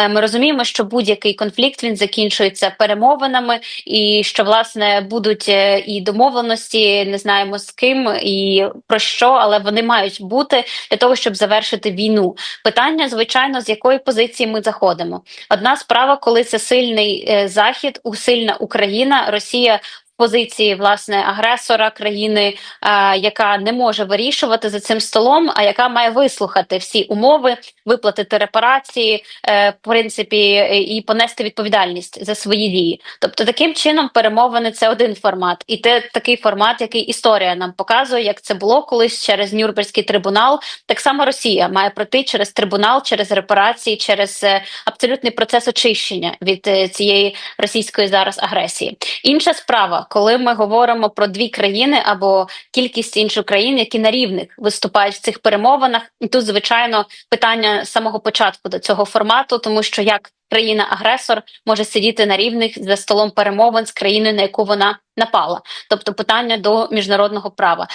Е, Ми розуміємо, що будь-який конфлікт він закінчується перемовинами, і що власне будуть е, і домовленості, не знаємо з ким і про що, але вони мають бути для того, щоб завершити війну. Питання, звичайно, з якої позиції ми заходимо. Одна справа, коли це сильний е, захід, сильна Україна, Росія. Позиції власне агресора країни, е, яка не може вирішувати за цим столом, а яка має вислухати всі умови, виплатити репарації, е, в принципі, і понести відповідальність за свої дії. Тобто, таким чином, перемовини це один формат, і це такий формат, який історія нам показує, як це було колись через Нюрнберзький трибунал. Так само Росія має пройти через трибунал, через репарації, через е, абсолютний процес очищення від е, цієї російської зараз агресії. Інша справа, коли ми говоримо про дві країни або кількість інших країн, які на рівних виступають в цих перемовинах, і тут звичайно питання самого початку до цього формату, тому що як країна-агресор може сидіти на рівних за столом перемовин з країною, на яку вона напала, тобто питання до міжнародного права.